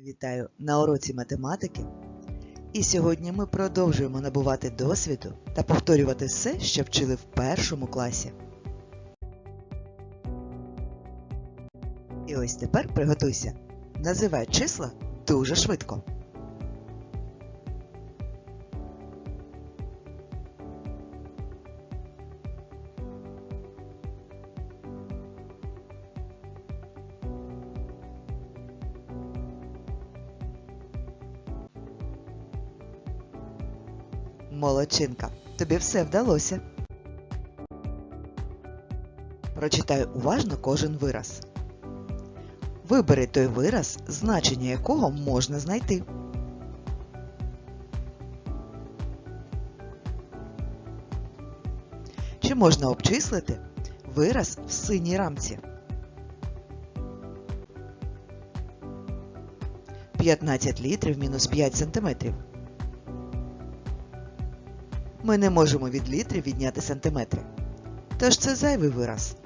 Вітаю на уроці математики. І сьогодні ми продовжуємо набувати досвіду та повторювати все, що вчили в першому класі. І ось тепер приготуйся. Називай числа дуже швидко. Молодчинка, тобі все вдалося. Прочитай уважно кожен вираз. Вибери той вираз, значення якого можна знайти. Чи можна обчислити вираз в синій рамці? 15 літрів мінус 5 сантиметрів. Ми не можемо від літрів відняти сантиметри. Тож це зайвий вираз.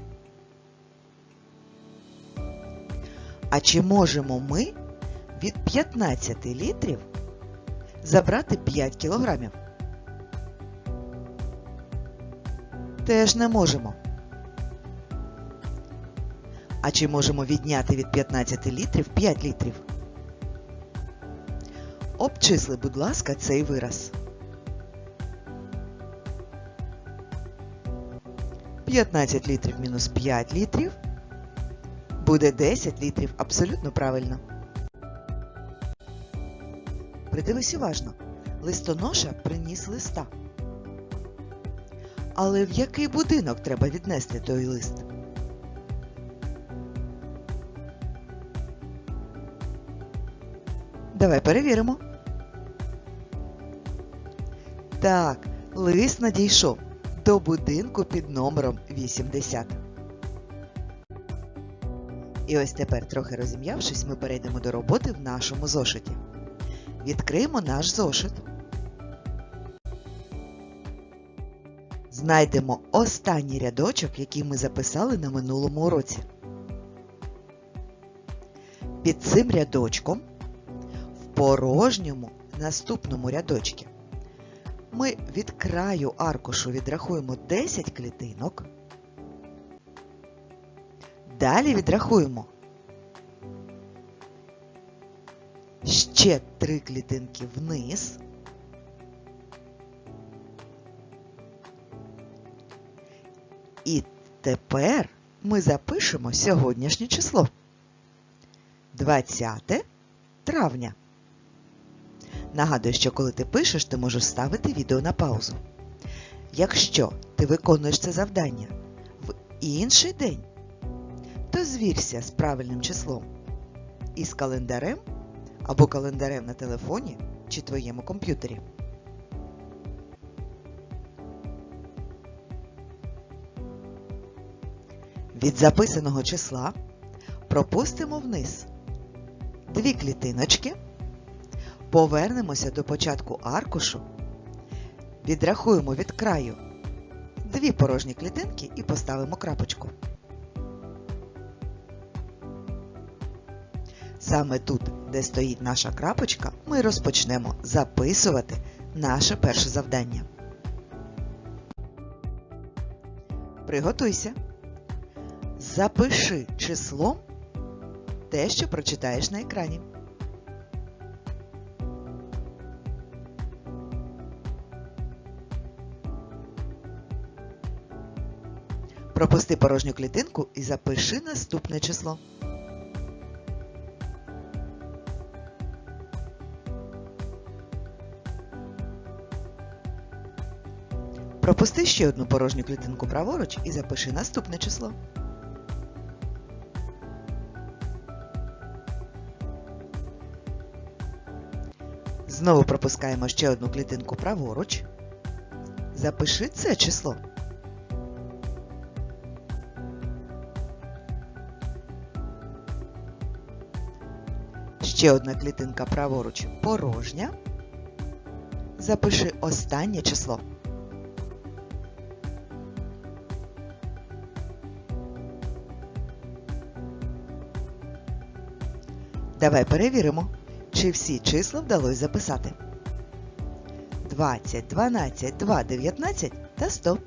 А чи можемо ми від 15 літрів забрати 5 кілограмів? Теж не можемо. А чи можемо відняти від 15 літрів 5 літрів? Обчисли, будь ласка, цей вираз. 15 літрів мінус 5 літрів буде 10 літрів. Абсолютно правильно. Придивись уважно. Листоноша приніс листа. Але в який будинок треба віднести той лист? Давай перевіримо. Так, лист надійшов до будинку під номером 80. І ось тепер, трохи розім'явшись, ми перейдемо до роботи в нашому зошиті. Відкриємо наш зошит. Знайдемо останній рядочок, який ми записали на минулому уроці. Під цим рядочком в порожньому наступному рядочці ми від краю аркушу відрахуємо 10 клітинок. Далі відрахуємо ще 3 клітинки вниз. І тепер ми запишемо сьогоднішнє число 20 травня. Нагадую, що коли ти пишеш, ти можеш ставити відео на паузу. Якщо ти виконуєш це завдання в інший день, то звірся з правильним числом із календарем або календарем на телефоні чи твоєму комп'ютері. Від записаного числа пропустимо вниз дві клітиночки. Повернемося до початку аркушу, відрахуємо від краю дві порожні клітинки і поставимо крапочку. Саме тут, де стоїть наша крапочка, ми розпочнемо записувати наше перше завдання. Приготуйся. Запиши числом те, що прочитаєш на екрані. Пропусти порожню клітинку і запиши наступне число. Пропусти ще одну порожню клітинку праворуч і запиши наступне число. Знову пропускаємо ще одну клітинку праворуч. Запиши це число. Ще одна клітинка праворуч порожня. Запиши останнє число. Давай перевіримо. Чи всі числа вдалося записати? 20, 12, 2, 19 та 100.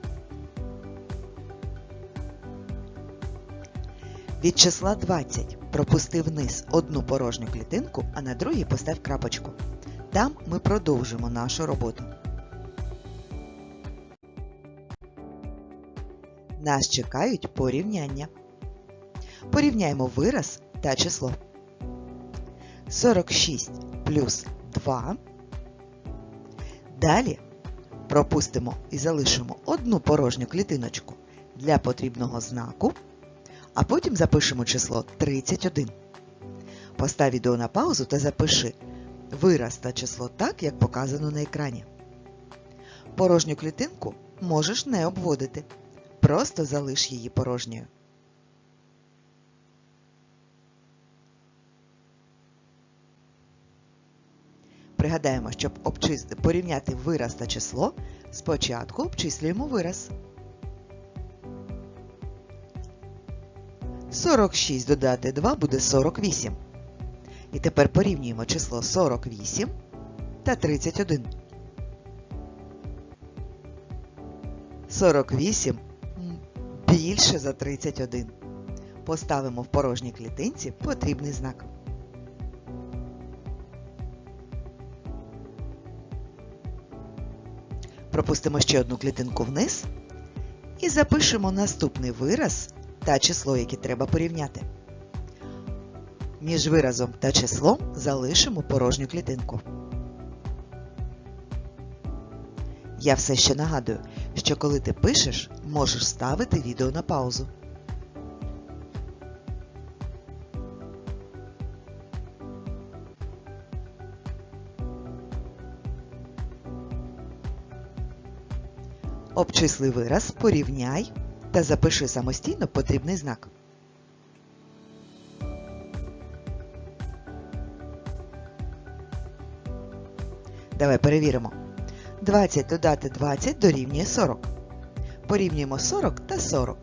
Від числа 20 пропусти вниз одну порожню клітинку, а на другій постав крапочку. Там ми продовжимо нашу роботу. Нас чекають порівняння. Порівняємо вираз та число. 46 плюс 2. Далі пропустимо і залишимо одну порожню клітиночку для потрібного знаку, а потім запишемо число 31. Постав відео на паузу та запиши вираз та число так, як показано на екрані. Порожню клітинку можеш не обводити. Просто залиш її порожньою. Пригадаємо, щоб порівняти вираз та число, спочатку обчислюємо вираз. 46 додати 2 буде 48. І тепер порівнюємо число 48 та 31. 48 більше за 31. Поставимо в порожній клітинці потрібний знак. Пропустимо ще одну клітинку вниз і запишемо наступний вираз та число, яке треба порівняти. Між виразом та числом залишимо порожню клітинку. Я все ще нагадую, що коли ти пишеш, можеш ставити відео на паузу. Обчисли вираз, порівняй та запиши самостійно потрібний знак. Давай перевіримо. 20 додати 20 дорівнює 40. Порівнюємо 40 та 40.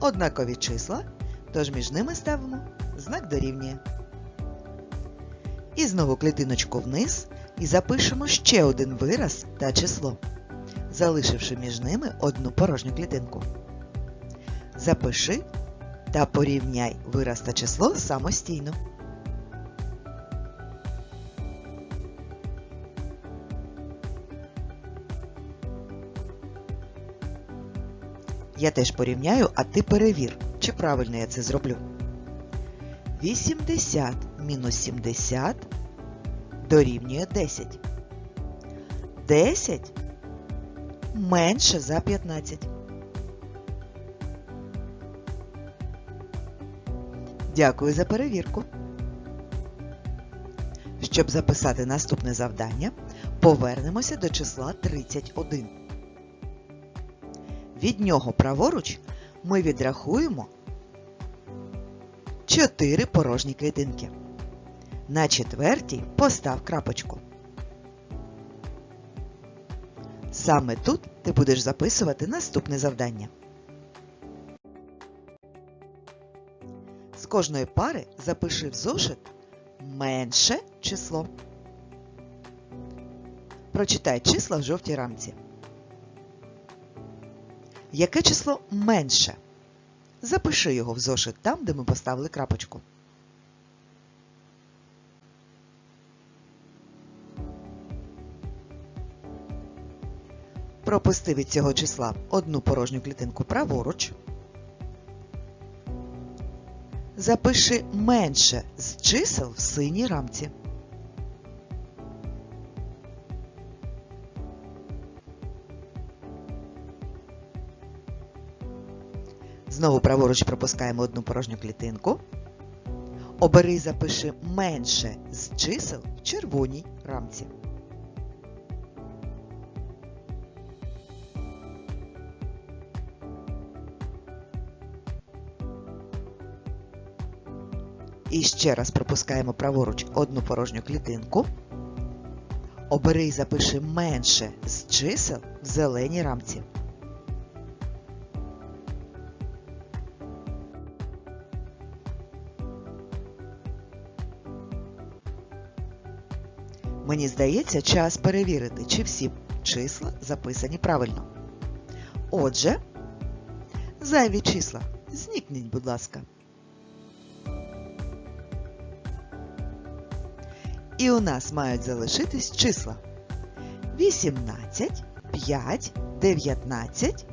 Однакові числа, тож між ними ставимо знак дорівнює. І знову клітиночку вниз і запишемо ще один вираз та число, залишивши між ними одну порожню клітинку. Запиши та порівняй вираз та число самостійно. Я теж порівняю, а ти перевір, чи правильно я це зроблю. 80 мінус 70 дорівнює 10. 10 менше за 15. Дякую за перевірку. Щоб записати наступне завдання, повернемося до числа 31. Від нього праворуч ми відрахуємо 4 порожні клітинки. На четвертій постав крапочку. Саме тут ти будеш записувати наступне завдання. З кожної пари запиши в зошит менше число. Прочитай числа в жовтій рамці. Яке число менше? Запиши його в зошит там, де ми поставили крапочку. Пропусти від цього числа одну порожню клітинку праворуч. Запиши менше з чисел в синій рамці. Знову праворуч пропускаємо одну порожню клітинку. Обери і запиши менше з чисел в червоній рамці. І ще раз пропускаємо праворуч одну порожню клітинку. Обери і запиши менше з чисел в зеленій рамці. Мені здається, час перевірити, чи всі числа записані правильно. Отже, зайві числа. Зникніть, будь ласка. І у нас мають залишитись числа 18, 5, 19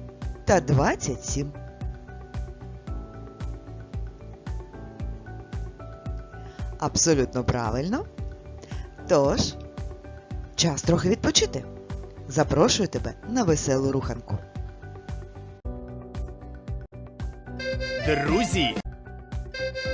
та 27. Абсолютно правильно. Тож, час трохи відпочити. Запрошую тебе на веселу руханку. Друзі!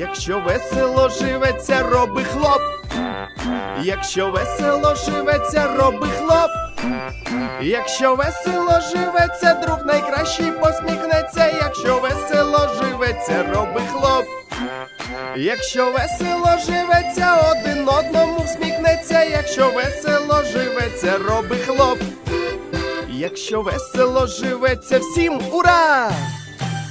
Якщо весело живеться, роби хлоп. Якщо весело живеться, роби хлоп. Якщо весело живеться, друг найкращий посміхнеться, якщо весело живеться, роби хлоп. Якщо весело живеться, один одному всміхнеться, якщо весело живеться, роби хлоп. Якщо весело живеться, всім ура!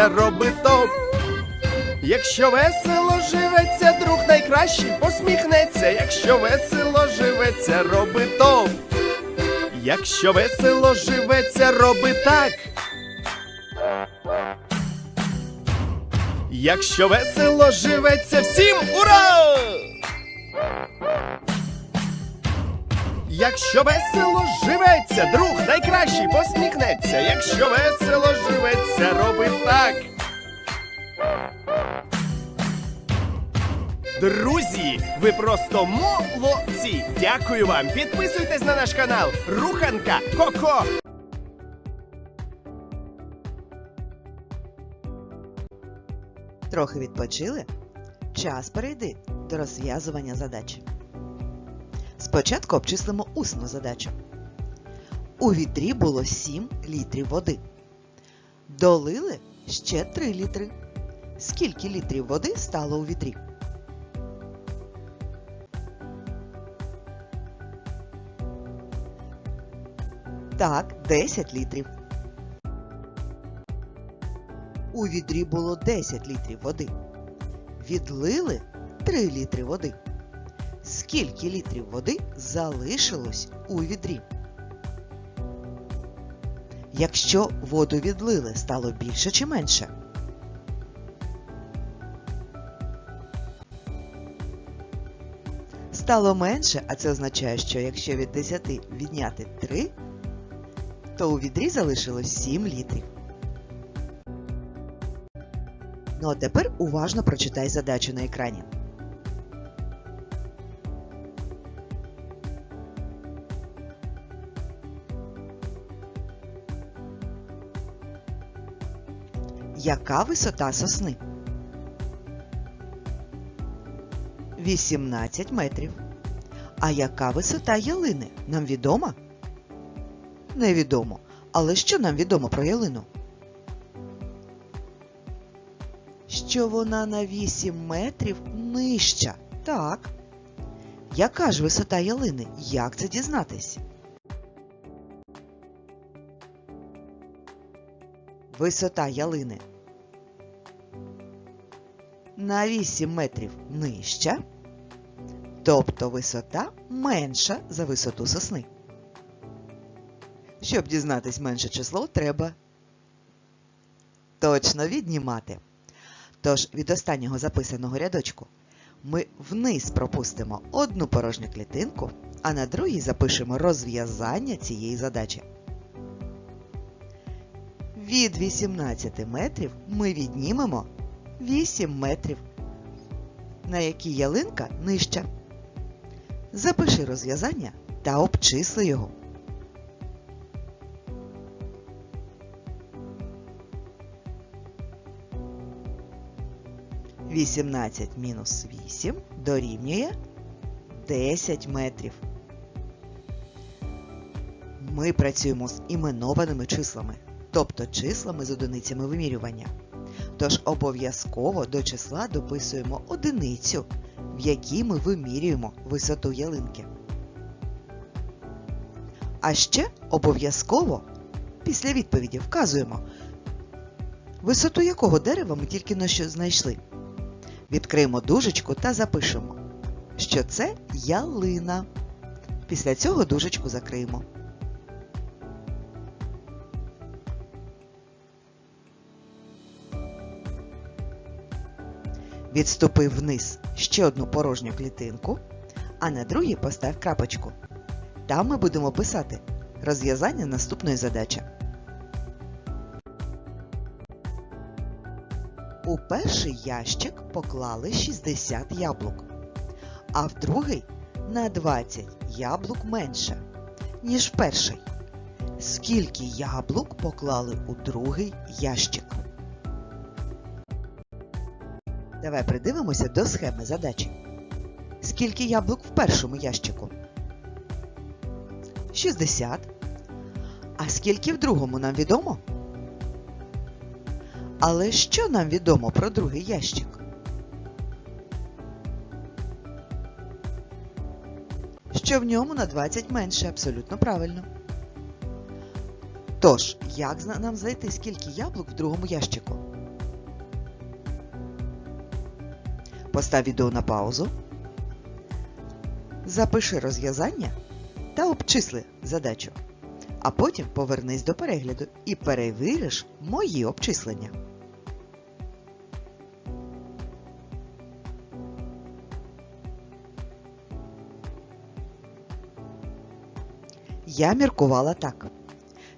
живеться, роби топ. Якщо весело живеться, друг найкращий посміхнеться, якщо весело живеться, роби топ. Якщо весело живеться, роби так. Якщо весело живеться, всім ура! Якщо весело живеться, друг найкращий посміхнеться. Якщо весело живеться, роби так. Друзі, ви просто молодці! Дякую вам! Підписуйтесь на наш канал Руханка Коко. Трохи відпочили? Час перейти до розв'язування задач. Спочатку обчислимо усну задачу. У відрі було 7 літрів води. Долили ще 3 літри. Скільки літрів води стало у відрі? Так, 10 літрів. У відрі було 10 літрів води. Відлили 3 літри води. Скільки літрів води залишилось у відрі? Якщо воду відлили, стало більше чи менше? Стало менше, а це означає, що якщо від 10 відняти 3, то у відрі залишилось 7 літрів. Ну а тепер уважно прочитай задачу на екрані. Яка висота сосни? 18 метрів. А яка висота ялини? Нам відома? Невідомо. Але що нам відомо про ялину? Що вона на 8 метрів нижча. Так. Яка ж висота ялини? Як це дізнатись? Висота ялини на 8 метрів нижча, тобто висота менша за висоту сосни. Щоб дізнатись менше число, треба точно віднімати. Тож від останнього записаного рядочку ми вниз пропустимо одну порожню клітинку, а на другій запишемо розв'язання цієї задачі. Від 18 метрів ми віднімемо 8 метрів, на якій ялинка нижча. Запиши розв'язання та обчисли його. Вісімнадцять мінус вісім дорівнює 10 метрів. Ми працюємо з іменованими числами, тобто числами з одиницями вимірювання. Тож обов'язково до числа дописуємо одиницю, в якій ми вимірюємо висоту ялинки. А ще обов'язково після відповіді вказуємо, висоту якого дерева ми тільки но що знайшли. Відкриємо дужечку та запишемо, що це ялина. Після цього дужечку закриємо. Відступи вниз ще одну порожню клітинку, а на другій постав крапочку. Там ми будемо писати розв'язання наступної задачі. У перший ящик поклали 60 яблук, а в другий на 20 яблук менше, ніж в перший. Скільки яблук поклали у другий ящик? Давай придивимося до схеми задачі. Скільки яблук в першому ящику? 60. А скільки в другому нам відомо? Але що нам відомо про другий ящик? Що в ньому на 20 менше, абсолютно правильно. Тож, як нам знайти, скільки яблук в другому ящику? Постав відео на паузу. Запиши розв'язання та обчисли задачу. А потім повернись до перегляду і перевіриш мої обчислення. Я міркувала так.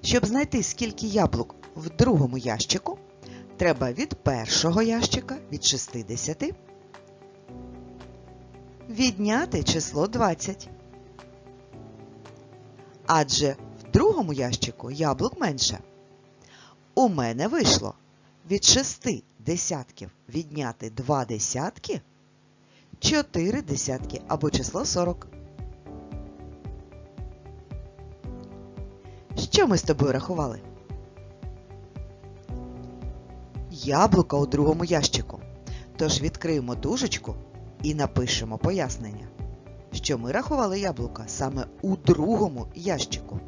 Щоб знайти, скільки яблук в другому ящику, треба від першого ящика від 60 відняти число 20. Адже в другому ящику яблук менше. У мене вийшло від 6 десятків відняти 2 десятки 4 десятки або число 40. Що ми з тобою рахували? Яблука у другому ящику. Тож відкриємо дужечку і напишемо пояснення, що ми рахували яблука саме у другому ящику.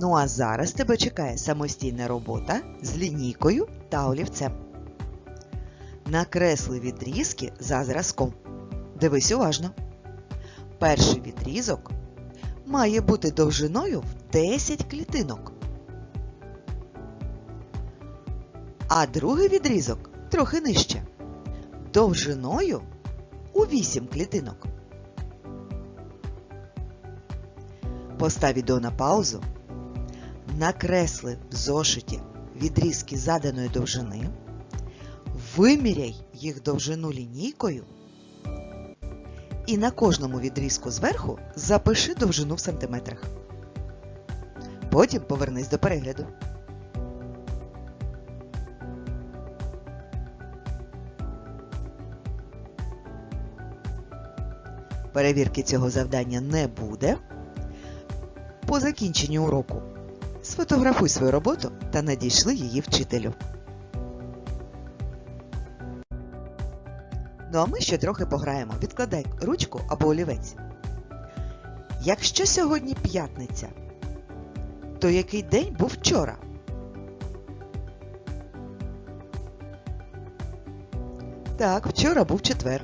Ну а зараз тебе чекає самостійна робота з лінійкою та олівцем. Накресли відрізки за зразком. Дивись уважно. Перший відрізок має бути довжиною в 10 клітинок. А другий відрізок трохи нижче. Довжиною у 8 клітинок. Постав відео на паузу. Накресли в зошиті відрізки заданої довжини. Виміряй їх довжину лінійкою. І на кожному відрізку зверху запиши довжину в сантиметрах. Потім повернись до перегляду. Перевірки цього завдання не буде. По закінченню уроку сфотографуй свою роботу та надійшли її вчителю. Ну а ми ще трохи пограємо. Відкладай ручку або олівець. Якщо сьогодні п'ятниця, то який день був вчора? Так, вчора був четвер.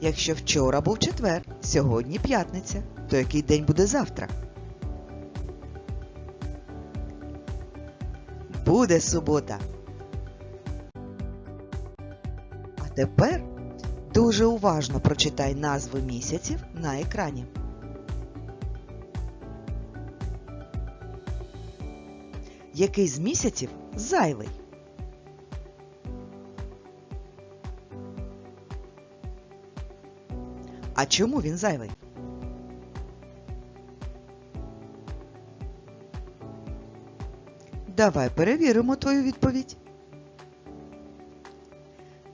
Якщо вчора був четвер, сьогодні п'ятниця, то який день буде завтра? Буде субота. Тепер дуже уважно прочитай назви місяців на екрані. Який з місяців зайвий? А чому він зайвий? Давай перевіримо твою відповідь.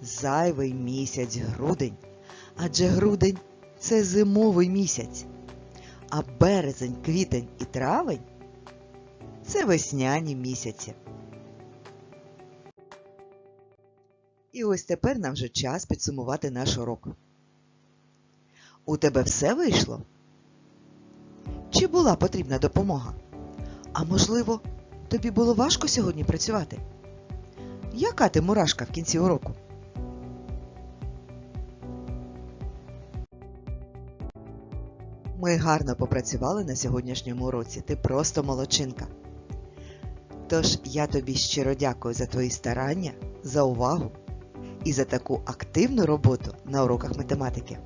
Зайвий місяць грудень, адже грудень це зимовий місяць, а березень, квітень і травень це весняні місяці. І ось тепер нам вже час підсумувати наш урок. У тебе все вийшло? Чи була потрібна допомога? А можливо, тобі було важко сьогодні працювати? Яка ти мурашка в кінці уроку? Ми гарно попрацювали на сьогоднішньому уроці. Ти просто молодчинка. Тож я тобі щиро дякую за твої старання, за увагу і за таку активну роботу на уроках математики.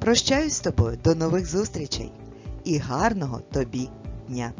Прощаюсь з тобою до нових зустрічей і гарного тобі дня!